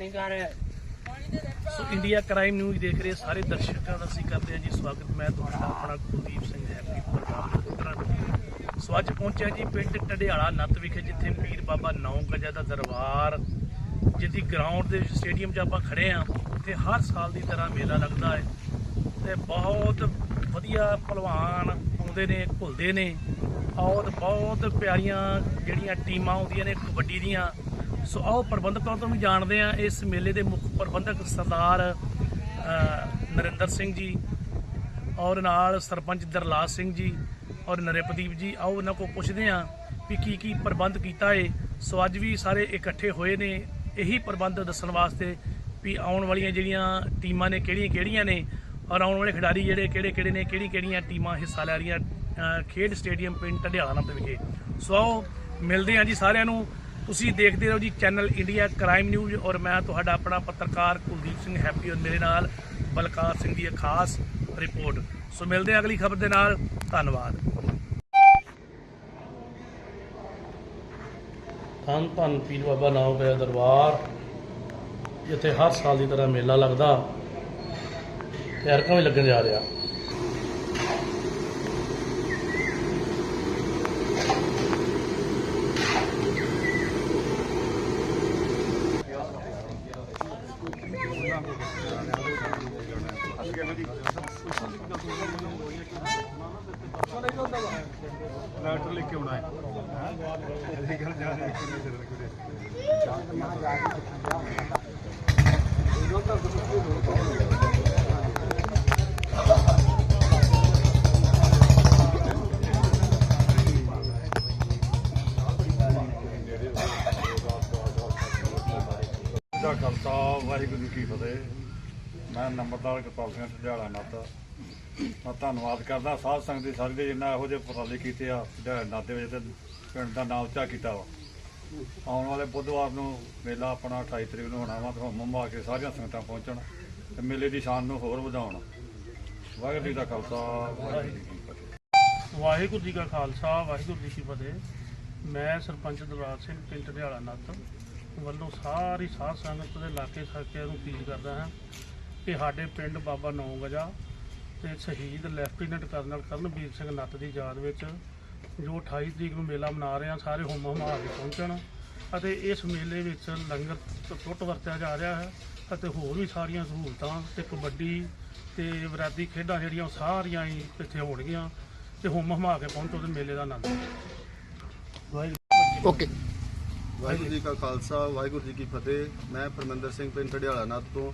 ਨਹੀਂ ਕਰ so India crime news ਦੇਖ ਰਹੇ ਸਾਰੇ ਦਰਸ਼ਕਾਂ ਦਾ ਅਸੀਂ ਕਰਦੇ ਹਾਂ ਜੀ ਸਵਾਗਤ। ਮੈਂ ਤੁਹਾਡਾ ਆਪਣਾ ਕੁਲਦੀਪ ਸਿੰਘ ਹੈਪੀ ਪ੍ਰੋਗਰਾਮ ਦੇ ਸੋ ਅੱਜ ਪਹੁੰਚਿਆ ਜੀ ਪਿੰਡ ਟਡਿਆਲਾ ਨੱਤ ਵਿਖੇ, ਜਿੱਥੇ ਪੀਰ ਬਾਬਾ ਨੌ ਗਜਾ ਦਾ ਦਰਬਾਰ ਜਿਹਦੀ ਗਰਾਊਂਡ ਦੇ ਸਟੇਡੀਅਮ 'ਚ ਆਪਾਂ ਖੜੇ ਆ ਤੇ ਹਰ ਸਾਲ ਦੀ ਤਰ੍ਹਾਂ ਮੇਲਾ ਲੱਗਦਾ ਹੈ ਤੇ ਬਹੁਤ ਵਧੀਆ ਭਲਵਾਨ ਆਉਂਦੇ ਨੇ, ਘੁਲਦੇ ਨੇ। ਔਰ ਬਹੁਤ ਪਿਆਰੀਆਂ ਜਿਹੜੀਆਂ ਟੀਮਾਂ ਆਉਂਦੀਆਂ ਨੇ ਕਬੱਡੀ ਦੀਆਂ ਸੋ ਆਓ ਪ੍ਰਬੰਧਕਾਂ ਤੋਂ ਵੀ ਜਾਣਦੇ ਆ ਇਸ ਮੇਲੇ ਦੇ ਮੁੱਖ ਪ੍ਰਬੰਧਕ ਸਰਦਾਰ ਨਰਿੰਦਰ ਸਿੰਘ ਜੀ ਔਰ ਨਾਲ ਸਰਪੰਚ ਦਰਲਾਲ ਸਿੰਘ ਜੀ ਔਰ ਨਰੇਪਦੀਪ ਜੀ। ਆਓ ਉਹਨਾਂ ਕੋਲ ਪੁੱਛਦੇ ਆ ਵੀ ਕੀ ਕੀ ਪ੍ਰਬੰਧ ਕੀਤਾ ਏ। ਸੋ ਅੱਜ ਵੀ ਸਾਰੇ ਇਕੱਠੇ ਹੋਏ ਨੇ। ਇਹੀ ਪ੍ਰਬੰਧ ਦੱਸਣ ਵਾਸਤੇ ਵੀ ਆਉਣ ਵਾਲੀਆਂ ਜਿਹੜੀਆਂ ਟੀਮਾਂ ਨੇ ਕਿਹੜੀਆਂ ਕਿਹੜੀਆਂ ਨੇ ਔਰ ਆਉਣ ਵਾਲੇ ਖਿਡਾਰੀ ਜਿਹੜੇ ਕਿਹੜੇ ਕਿਹੜੇ ਨੇ ਕਿਹੜੀ ਕਿਹੜੀਆਂ ਟੀਮਾਂ ਹਿੱਸਾ ਲੈ ਰਹੀਆਂ ਖੇਡ ਸਟੇਡੀਅਮ ਪਿੰਡ ਢਡਿਆਲਾ ਨੰਦ ਵਿਖੇ। ਸੋ ਆਓ ਮਿਲਦੇ ਹਾਂ ਜੀ ਸਾਰਿਆਂ ਨੂੰ। ਤੁਸੀਂ ਦੇਖਦੇ ਰਹੋ ਜੀ ਚੈਨਲ ਇੰਡੀਆ ਕ੍ਰਾਈਮ ਨਿਊਜ਼ ਔਰ ਮੈਂ ਤੁਹਾਡਾ ਆਪਣਾ ਪੱਤਰਕਾਰ ਕੁਲਦੀਪ ਸਿੰਘ ਹੈਪੀ ਔਰ ਮੇਰੇ ਨਾਲ ਬਲਕਾਰ ਸਿੰਘ ਦੀ ਇਹ ਖਾਸ ਰਿਪੋਰਟ। ਸੋ ਮਿਲਦੇ ਹਾਂ ਅਗਲੀ ਖਬਰ ਦੇ ਨਾਲ। ਧੰਨਵਾਦ। ਧੰਨ ਧੰਨ ਪੀਰ ਬਾਬਾ ਨਾਮ ਪਿਆ ਦਰਬਾਰ, ਜਿੱਥੇ ਹਰ ਸਾਲ ਦੀ ਤਰ੍ਹਾਂ ਮੇਲਾ ਲੱਗਦਾ ਤੇ ਹਰਕਾਂ ਵੀ ਲੱਗਣ ਜਾ ਰਿਹਾ। ਲੈਟਰ ਲਿਖ ਕੇ ਆਉਣਾ ਹੈ। ਇਹਦੀ ਗੱਲ ਜਾ ਰਹੀ ਦਾ ਖਾਲਸਾ ਵਾਹਿਗੁਰੂ ਜੀ ਕੀ ਫਤਿਹ। ਮੈਂ ਨੰਬਰਦਾਰ ਕਿਰਪਾਲ ਸਿੰਘ ਢਿਆਲਾ ਨੱਤ। ਮੈਂ ਧੰਨਵਾਦ ਕਰਦਾ, ਸਾਧ ਸੰਗਤ ਦੀ ਸਾਰੀ ਦੇ ਜਿੰਨਾ ਇਹੋ ਜਿਹੇ ਉਪਰਾਲੇ ਕੀਤੇ ਆ ਢਿਆਲਾ ਨਾਤੇ ਵਿੱਚ ਤੇ ਪਿੰਡ ਦਾ ਨਾਮ ਉੱਚਾ ਕੀਤਾ ਵਾ। ਆਉਣ ਵਾਲੇ ਬੁੱਧਵਾਰ ਨੂੰ ਮੇਲਾ ਆਪਣਾ 28 ਤਰੀਕ ਨੂੰ ਹੋਣਾ ਵਾ, ਤੇ ਹੁਮ ਕੇ ਸਾਰੀਆਂ ਸੰਗਤਾਂ ਪਹੁੰਚਣ ਤੇ ਮੇਲੇ ਦੀ ਸ਼ਾਨ ਨੂੰ ਹੋਰ ਵਧਾਉਣ। ਵਾਹਿਗੁਰੂ ਜੀ ਦਾ ਖਾਲਸਾ, ਵਾਹਿਗੁਰੂ ਜੀ ਕੀ ਫਤਿਹ। ਵਾਹਿਗੁਰੂ ਜੀ ਕਾ ਖਾਲਸਾ, ਵਾਹਿਗੁਰੂ ਜੀ ਕੀ ਫਤਿਹ। ਮੈਂ ਸਰਪੰਚ ਦਰਬਾਰ ਸਿੰਘ, ਪਿੰਡ ਢਿਆਲਾ ਨੱਤ। ਵੱਲੋਂ ਸਾਰੀ ਸਾਧ ਸੰਗਤ ਦੇ ਇਲਾਕੇ ਸਾਕਿਆਂ ਨੂੰ ਅਪੀਲ ਕਰਦਾ ਹਾਂ ਕਿ ਸਾਡੇ ਪਿੰਡ ਬਾਬਾ ਨੌ ਗਜਾ ਤੇ ਸ਼ਹੀਦ ਲੈਫਟੀਨੈਂਟ ਕਰਨਲ ਕਰਨਵੀਰ ਸਿੰਘ ਨੱਤ ਦੀ ਯਾਦ ਵਿੱਚ ਜੋ 28 ਤਰੀਕ ਨੂੰ ਮੇਲਾ ਮਨਾ ਰਹੇ ਹਾਂ ਸਾਰੇ ਹੁਮ ਹੁਮਾ ਕੇ ਪਹੁੰਚਣ ਅਤੇ ਇਸ ਮੇਲੇ ਵਿੱਚ ਲੰਗਰ ਟੁੱਟ ਵਰਤਿਆ ਜਾ ਰਿਹਾ ਹੈ ਅਤੇ ਹੋਰ ਵੀ ਸਾਰੀਆਂ ਸਹੂਲਤਾਂ ਤੇ ਕਬੱਡੀ ਤੇ ਵਰਾਦੀ ਖੇਡਾਂ ਜਿਹੜੀਆਂ ਉਹ ਸਾਰੀਆਂ ਹੀ ਇੱਥੇ ਹੋਣਗੀਆਂ ਤੇ ਹੁਮ ਹੁਮਾ ਕੇ ਪਹੁੰਚੋ ਤੇ ਮੇਲੇ ਦਾ ਆਨੰਦ ਲਓ। ਵਾਹਿਗੁਰੂ ਓਕੇ। ਵਾਹਿਗੁਰੂ ਜੀ ਕਾ ਖਾਲਸਾ ਵਾਹਿਗੁਰੂ ਜੀ ਕੀ ਫਤਿਹ। ਮੈਂ ਪਰਮਿੰਦਰ ਸਿੰਘ ਪਿੰਡ ਢੜਿਆਲਾ ਨਾਥ ਤੋਂ।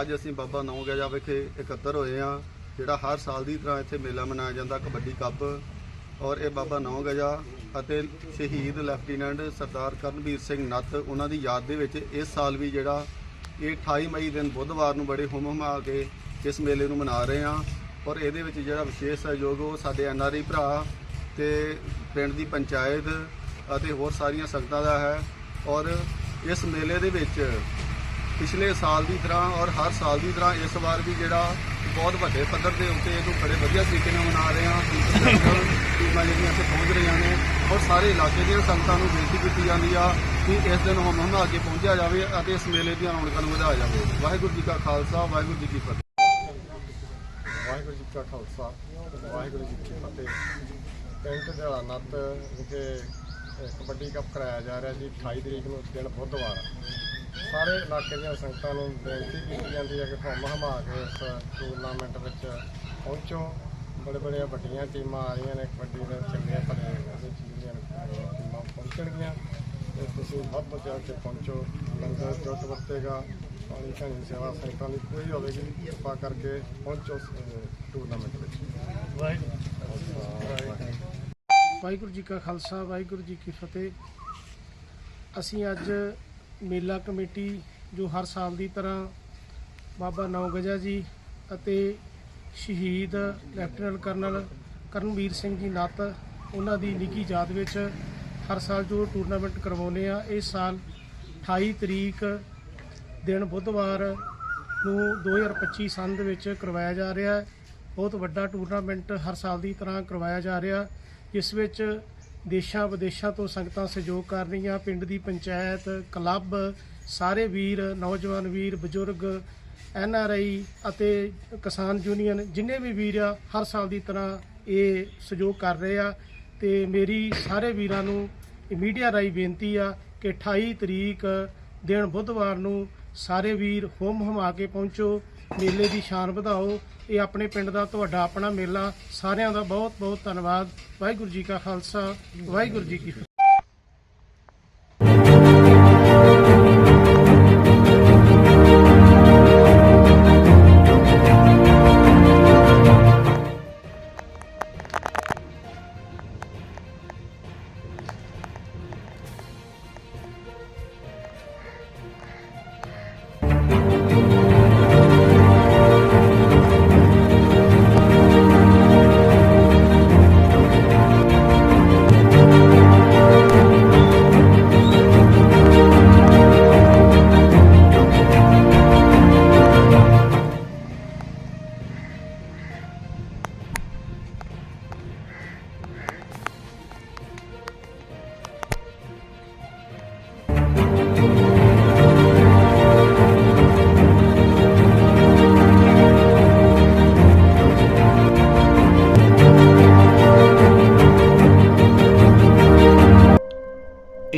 ਅੱਜ ਅਸੀਂ ਬਾਬਾ ਨੌ ਗਜਾ ਵਿਖੇ ਇਕੱਤਰ ਹੋਏ ਹਾਂ, ਜਿਹੜਾ ਹਰ ਸਾਲ ਦੀ ਤਰ੍ਹਾਂ ਇੱਥੇ ਮੇਲਾ ਮਨਾਇਆ ਜਾਂਦਾ, ਕਬੱਡੀ ਕੱਪ। ਔਰ ਇਹ ਬਾਬਾ ਨੌ ਗਜਾ ਅਤੇ ਸ਼ਹੀਦ ਲੈਫਟੀਨੈਂਟ ਸਰਦਾਰ ਕਰਨਵੀਰ ਸਿੰਘ ਨੱਥ, ਉਹਨਾਂ ਦੀ ਯਾਦ ਦੇ ਵਿੱਚ ਇਸ ਸਾਲ ਵੀ ਜਿਹੜਾ ਇਹ 28 ਮਈ ਦਿਨ ਬੁੱਧਵਾਰ ਨੂੰ ਬੜੇ ਹੁਮ ਹੁਮਾ ਕੇ ਇਸ ਮੇਲੇ ਨੂੰ ਮਨਾ ਰਹੇ ਹਾਂ। ਔਰ ਇਹਦੇ ਵਿੱਚ ਜਿਹੜਾ ਵਿਸ਼ੇਸ਼ ਸਹਿਯੋਗ ਉਹ ਸਾਡੇ ਐਨਆਰਆਈ ਭਰਾ ਤੇ ਪਿੰਡ ਦੀ ਪੰਚਾਇਤ ਅਤੇ ਹੋਰ ਸਾਰੀਆਂ ਸੰਗਤਾਂ ਦਾ ਹੈ। ਔਰ ਇਸ ਮੇਲੇ ਦੇ ਵਿੱਚ ਪਿਛਲੇ ਸਾਲ ਦੀ ਤਰ੍ਹਾਂ ਔਰ ਹਰ ਸਾਲ ਦੀ ਤਰ੍ਹਾਂ ਇਸ ਵਾਰ ਵੀ ਜਿਹੜਾ ਬਹੁਤ ਵੱਡੇ ਪੱਧਰ ਦੇ ਉੱਤੇ ਇਹਨੂੰ ਬੜੇ ਵਧੀਆ ਤਰੀਕੇ ਨਾਲ ਮਨਾ ਰਹੇ ਹਾਂ ਟੀਮਾਂ ਜਿਹੜੀਆਂ ਇੱਥੇ ਪਹੁੰਚ ਰਹੀਆਂ ਨੇ ਔਰ ਸਾਰੇ ਇਲਾਕੇ ਦੀਆਂ ਸੰਗਤਾਂ ਨੂੰ ਬੇਨਤੀ ਕੀਤੀ ਜਾਂਦੀ ਆ ਕਿ ਇਸ ਦਿਨ ਹਮ ਹਮ ਅੱਗੇ ਪਹੁੰਚਿਆ ਜਾਵੇ ਅਤੇ ਇਸ ਮੇਲੇ ਦੀਆਂ ਰੌਣਕਾਂ ਨੂੰ ਵਧਾਇਆ ਜਾਵੇ। ਵਾਹਿਗੁਰੂ ਜੀ ਕਾ ਖਾਲਸਾ, ਵਾਹਿਗੁਰੂ ਜੀ ਕੀ ਫਤਿਹ। ਵਾਹਿਗੁਰੂ ਜੀ ਕਾ ਖਾਲਸਾ, ਵਾਹਿਗੁਰੂ ਜੀ ਕੀ ਫਤਿਹ। ਪਿੰਡ ਢਿਆਲਾ ਨੱਤ ਵਿਖੇ ਕਬੱਡੀ ਕੱਪ ਕਰਾਇਆ ਜਾ ਰਿਹਾ ਜੀ 28 ਤਰੀਕ ਨੂੰ ਦਿਨ ਬੁੱਧਵਾਰ। ਸਾਰੇ ਇਲਾਕੇ ਦੀਆਂ ਸੰਗਤਾਂ ਨੂੰ ਬੇਨਤੀ ਕੀਤੀ ਜਾਂਦੀ ਹੈ ਕਿ ਹੁਮ ਹਮਾ ਕੇ ਇਸ ਟੂਰਨਾਮੈਂਟ ਵਿੱਚ ਪਹੁੰਚੋ। ਬੜੇ ਬੜੇ ਵੱਡੀਆਂ ਟੀਮਾਂ ਆ ਰਹੀਆਂ ਨੇ, ਕਬੱਡੀ ਦੇ ਚੰਗੇ ਭਲੇ ਉਹਦੇ ਚੀਜ਼ਾਂ ਟੀਮਾਂ ਪਹੁੰਚਣਗੀਆਂ ਤੇ ਤੁਸੀਂ ਵੱਧ ਤੋਂ ਵੱਧ ਕੇ ਪਹੁੰਚੋ। ਲੰਗਰ ਜੁੱਟ ਵਰਤੇਗਾ, ਪਾਣੀ ਪਾਣੀ ਸੇਵਾ ਸੰਗਤਾਂ ਲਈ ਕੋਈ ਹੋਵੇਗੀ ਕਿਰਪਾ ਕਰਕੇ ਪਹੁੰਚੋ ਟੂਰਨਾਮੈਂਟ ਵਿੱਚ। ਵਾਹਿਗੁਰੂ ਵਾਹਿਗੁਰੂ ਜੀ ਕਾ ਖਾਲਸਾ, ਵਾਹਿਗੁਰੂ ਜੀ ਕੀ ਫਤਿਹ। ਅਸੀਂ ਅੱਜ ਮੇਲਾ ਕਮੇਟੀ ਜੋ ਹਰ ਸਾਲ ਦੀ ਤਰ੍ਹਾਂ ਬਾਬਾ ਨੌਗਜਾ ਜੀ ਅਤੇ ਸ਼ਹੀਦ ਲੈਫਟੀਨੈਂਟ ਕਰਨਲ ਕਰਨਵੀਰ ਸਿੰਘ ਜੀ ਨੱਤ ਉਹਨਾਂ ਦੀ ਨਿੱਘੀ ਯਾਦ ਵਿੱਚ ਹਰ ਸਾਲ ਜੋ ਟੂਰਨਾਮੈਂਟ ਕਰਵਾਉਂਦੇ ਆ ਇਸ ਸਾਲ 28 ਤਰੀਕ ਦਿਨ ਬੁੱਧਵਾਰ ਨੂੰ 2025 ਸੰਨ ਦੇ ਵਿੱਚ ਕਰਵਾਇਆ ਜਾ ਰਿਹਾ ਹੈ। ਬਹੁਤ ਵੱਡਾ ਟੂਰਨਾਮੈਂਟ ਹਰ ਸਾਲ ਦੀ ਤਰ੍ਹਾਂ ਕਰਵਾਇਆ ਜਾ ਰਿਹਾ, ਜਿਸ ਵਿੱਚ ਦੇਸ਼ਾਂ ਵਿਦੇਸ਼ਾਂ ਤੋਂ ਸੰਗਤਾਂ ਸਹਿਯੋਗ ਕਰ ਰਹੀਆਂ। ਪਿੰਡ ਦੀ ਪੰਚਾਇਤ, ਕਲੱਬ, ਸਾਰੇ ਵੀਰ, ਨੌਜਵਾਨ ਵੀਰ, ਬਜ਼ੁਰਗ, ਐਨ ਆਰ ਆਈ ਅਤੇ ਕਿਸਾਨ ਯੂਨੀਅਨ, ਜਿੰਨੇ ਵੀ ਵੀਰ ਆ, ਹਰ ਸਾਲ ਦੀ ਤਰ੍ਹਾਂ ਇਹ ਸਹਿਯੋਗ ਕਰ ਰਹੇ ਆ। ਤੇ ਮੇਰੀ ਸਾਰੇ ਵੀਰਾਂ ਨੂੰ ਮੀਡੀਆ ਰਾਹੀਂ ਬੇਨਤੀ ਆ ਕਿ 28 ਤਰੀਕ ਦਿਨ ਬੁੱਧਵਾਰ ਨੂੰ ਸਾਰੇ ਵੀਰ ਹੋਮ ਹਮਾ ਕੇ ਪਹੁੰਚੋ। ਮੇਲੇ ਦੀ ਸ਼ਾਨ ਵਧਾਓ। ਇਹ ਆਪਣੇ ਪਿੰਡ ਦਾ ਤੁਹਾਡਾ ਆਪਣਾ ਮੇਲਾ। ਸਾਰਿਆਂ ਦਾ ਬਹੁਤ ਬਹੁਤ ਧੰਨਵਾਦ। ਵਾਹਿਗੁਰੂ ਜੀ ਕਾ ਖਾਲਸਾ, ਵਾਹਿਗੁਰੂ ਜੀ ਕੀ